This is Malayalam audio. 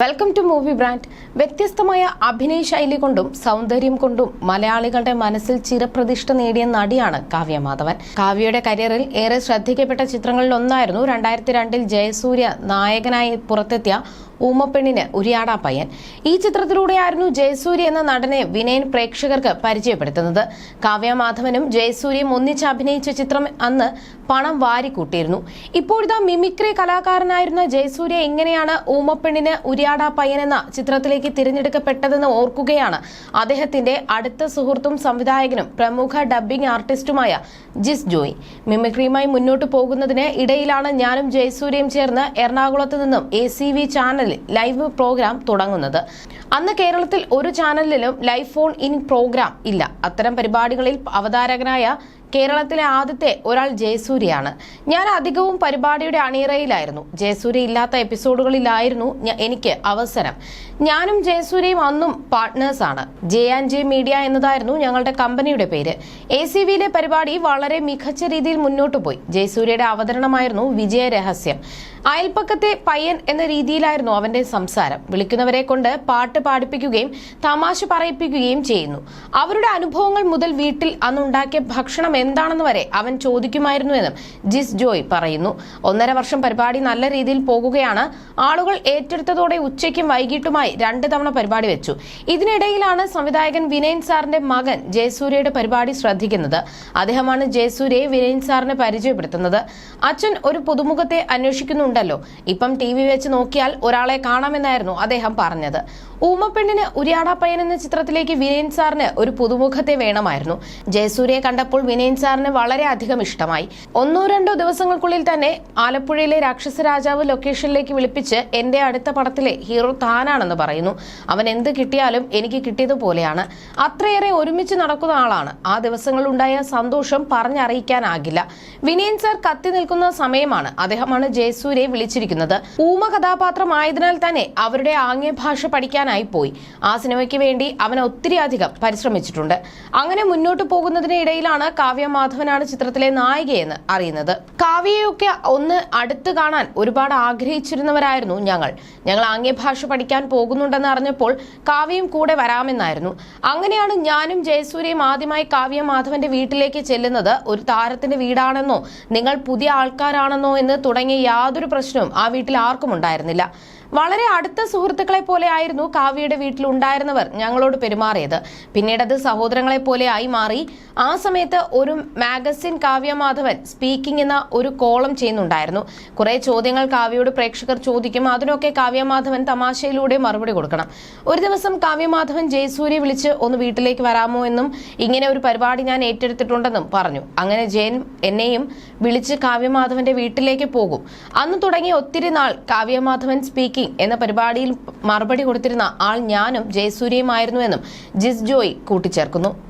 വെൽക്കം ടു മൂവി ബ്രാൻഡ് വ്യത്യസ്തമായ അഭിനയ ശൈലി കൊണ്ടും സൗന്ദര്യം കൊണ്ടും മലയാളികളുടെ മനസ്സിൽ ചിരപ്രതിഷ്ഠ നേടിയ നടിയാണ് കാവ്യ മാധവൻ. കാവ്യയുടെ കരിയറിൽ ഏറെ ശ്രദ്ധിക്കപ്പെട്ട ചിത്രങ്ങളിൽ ഒന്നായിരുന്നു രണ്ടായിരത്തി രണ്ടിൽ ജയസൂര്യ നായകനായി പുറത്തെത്തിയ ഊമപ്പെണ്ണിന് ഉരിയാടാ പയ്യൻ. ഈ ചിത്രത്തിലൂടെയായിരുന്നു ജയസൂര്യ എന്ന നടനെ വിനയൻ പ്രേക്ഷകർക്ക് പരിചയപ്പെടുത്തുന്നത്. കാവ്യ മാധവനും ജയസൂര്യയും ഒന്നിച്ച് അഭിനയിച്ച ചിത്രം അന്ന് പണം വാരിക്കൂട്ടിയിരുന്നു. ഇപ്പോഴിതാ മിമിക്രി കലാകാരനായിരുന്ന ജയസൂര്യ എങ്ങനെയാണ് ഊമപ്പെണ്ണിന് ഉരിയാടാ പയ്യൻ എന്ന ചിത്രത്തിലേക്ക് തിരഞ്ഞെടുക്കപ്പെട്ടതെന്ന് ഓർക്കുകയാണ്. അദ്ദേഹത്തിന്റെ അടുത്ത സുഹൃത്തും സംവിധായകനും പ്രമുഖ ഡബ്ബിംഗ് ആർട്ടിസ്റ്റുമായ ജിസ് ജോയ്. മിമിക്രിയുമായി മുന്നോട്ട് പോകുന്നതിന് ഇടയിലാണ് ഞാനും ജയസൂര്യയും ചേർന്ന് എറണാകുളത്ത് നിന്നും എ സി വി ചാനലിൽ ലൈവ് പ്രോഗ്രാം തുടങ്ങുന്നത്. അന്ന് കേരളത്തിൽ ഒരു ചാനലിലും ലൈവ് ഫോൺ ഇൻ പ്രോഗ്രാം ഇല്ല. അത്തരം പരിപാടികളിൽ അവതാരകനായ കേരളത്തിലെ ആദ്യത്തെ ഒരാൾ ജയസൂര്യയാണ്. ഞാൻ അധികവും പരിപാടിയുടെ അണിയറയിലായിരുന്നു. ജയസൂര്യ ഇല്ലാത്ത എപ്പിസോഡുകളിലായിരുന്നു എനിക്ക് അവസരം. ഞാനും ജയസൂര്യയും അന്നും പാർട്ട്നേഴ്സാണ് ജെ ആൻഡ് ജെ മീഡിയ എന്നതായിരുന്നു ഞങ്ങളുടെ കമ്പനിയുടെ പേര്. എ സി വിയിലെ പരിപാടി വളരെ മികച്ച രീതിയിൽ മുന്നോട്ട് പോയി. ജയസൂര്യയുടെ അവതരണമായിരുന്നു വിജയ രഹസ്യം അയൽപ്പക്കത്തെ പയ്യൻ എന്ന രീതിയിലായിരുന്നു അവന്റെ സംസാരം. വിളിക്കുന്നവരെ കൊണ്ട് പാട്ട് പാടിപ്പിക്കുകയും തമാശ പറയിപ്പിക്കുകയും ചെയ്യുന്നു. അവരുടെ അനുഭവങ്ങൾ മുതൽ വീട്ടിൽ അന്നുണ്ടാക്കിയ ഭക്ഷണം എന്താണെന്ന് വരെ അവൻ ചോദിക്കുമായിരുന്നു എന്നും ജിസ് ജോയ് പറയുന്നു. ഒന്നര വർഷം പരിപാടി നല്ല രീതിയിൽ പോകുകയാണ്. ആളുകൾ ഏറ്റെടുത്തതോടെ ഉച്ചയ്ക്കും വൈകിട്ടുമായി രണ്ട് തവണ പരിപാടി വെച്ചു. ഇതിനിടയിലാണ് സംവിധായകൻ വിനയൻ സാറിന്റെ മകൻ ജയസൂര്യയുടെ പരിപാടി ശ്രദ്ധിക്കുന്നത്. അദ്ദേഹമാണ് ജയസൂര്യയെ വിനയൻ സാറിനെ പരിചയപ്പെടുത്തുന്നത്. അച്ഛൻ ഒരു പുതുമുഖത്തെ അന്വേഷിക്കുന്നുണ്ടല്ലോ ഇപ്പം ടി വി വെച്ച് നോക്കിയാൽ ഒരാളെ കാണാമെന്നായിരുന്നു അദ്ദേഹം പറഞ്ഞത്. ഊമപ്പെണ്ണിന് ഉരിയാടാപ്പയ്യൻ എന്ന ചിത്രത്തിലേക്ക് വിനയൻ സാറിന് ഒരു പുതുമുഖത്തെ വേണമായിരുന്നു. ജയസൂര്യയെ കണ്ടപ്പോൾ വിനയൻ സാറിന് വളരെ അധികം ഇഷ്ടമായി. ഒന്നോ രണ്ടോ ദിവസങ്ങൾക്കുള്ളിൽ തന്നെ ആലപ്പുഴയിലെ രാക്ഷസ രാജാവ് ലൊക്കേഷനിലേക്ക് വിളിപ്പിച്ച് എന്റെ അടുത്ത പടത്തിലെ ഹീറോ താനാണെന്ന് പറയുന്നു. അവൻ എന്ത് കിട്ടിയാലും എനിക്ക് കിട്ടിയതുപോലെയാണ് അത്രയേറെ ഒരുമിച്ച് നടക്കുന്ന ആളാണ്. ആ ദിവസങ്ങളിലുണ്ടായ സന്തോഷം പറഞ്ഞറിയിക്കാനാകില്ല. വിനയൻ സാർ കത്തി നിൽക്കുന്ന സമയമാണ് അദ്ദേഹമാണ് ജയസൂര്യയെ വിളിച്ചിരിക്കുന്നത്. ഊമ കഥാപാത്രമായതിനാൽ തന്നെ അവരുടെ ആംഗ്യഭാഷ പഠിക്കാനായി പോയി. ആ സിനിമയ്ക്ക് വേണ്ടി അവൻ ഒത്തിരി അധികം പരിശ്രമിച്ചിട്ടുണ്ട്. അങ്ങനെ മുന്നോട്ട് പോകുന്നതിനിടയിലാണ് കാവ്യ മാധവനാണ് ചിത്രത്തിലെ നായികയെന്ന് അറിയുന്നത്. കാവ്യയൊക്കെ ഒന്ന് അടുത്ത് കാണാൻ ഒരുപാട് ആഗ്രഹിച്ചിരുന്നവരായിരുന്നു ഞങ്ങൾ. ഞങ്ങൾ ആംഗ്യഭാഷ പഠിക്കാൻ പോകുന്നുണ്ടെന്ന് അറിഞ്ഞപ്പോൾ കാവ്യയും കൂടെ വരാമെന്നായിരുന്നു. അങ്ങനെയാണ് ഞാനും ജയസൂര്യയും ആദ്യമായി കാവ്യ മാധവന്റെ വീട്ടിലേക്ക് ചെല്ലുന്നത്. ഒരു താരത്തിന്റെ വീടാണെന്നോ നിങ്ങൾ പുതിയ ആൾക്കാരാണെന്നോ എന്ന് തുടങ്ങിയ യാതൊരു പ്രശ്നവും ആ വീട്ടിൽ ആർക്കും ഉണ്ടായിരുന്നില്ല. വളരെ അടുത്ത സുഹൃത്തുക്കളെ പോലെ ആയിരുന്നു കാവ്യയുടെ വീട്ടിൽ ഉണ്ടായിരുന്നവർ ഞങ്ങളോട് പെരുമാറിയത്. പിന്നീട് അത് സഹോദരങ്ങളെ പോലെ ആയി മാറി. ആ സമയത്ത് ഒരു മാഗസിൻ കാവ്യ മാധവൻ സ്പീക്കിംഗ് എന്ന ഒരു കോളം ചെയ്യുന്നുണ്ടായിരുന്നു. കുറെ ചോദ്യങ്ങൾ കാവ്യയോട് പ്രേക്ഷകർ ചോദിക്കും. അതിനൊക്കെ കാവ്യ മാധവൻ തമാശയിലൂടെ മറുപടി കൊടുക്കണം. ഒരു ദിവസം കാവ്യ മാധവൻ ജയസൂര്യ വിളിച്ച് ഒന്ന് വീട്ടിലേക്ക് വരാമോ എന്നും ഇങ്ങനെ ഒരു പരിപാടി ഞാൻ ഏറ്റെടുത്തിട്ടുണ്ടെന്നും പറഞ്ഞു. അങ്ങനെ ജയൻ എന്നെയും വിളിച്ച് കാവ്യമാധവന്റെ വീട്ടിലേക്ക് പോകും. അന്ന് തുടങ്ങി ഒത്തിരി നാൾ കാവ്യമാധവൻ സ്പീക്കിംഗ് എന്ന പരിപാടിയിൽ മറുപടി കൊടുത്തിരുന്ന ആൾ ഞാനും ജയസൂര്യയുമായിരുന്നുവെന്നും ജിസ് ജോയ് കൂട്ടിച്ചേർക്കുന്നു.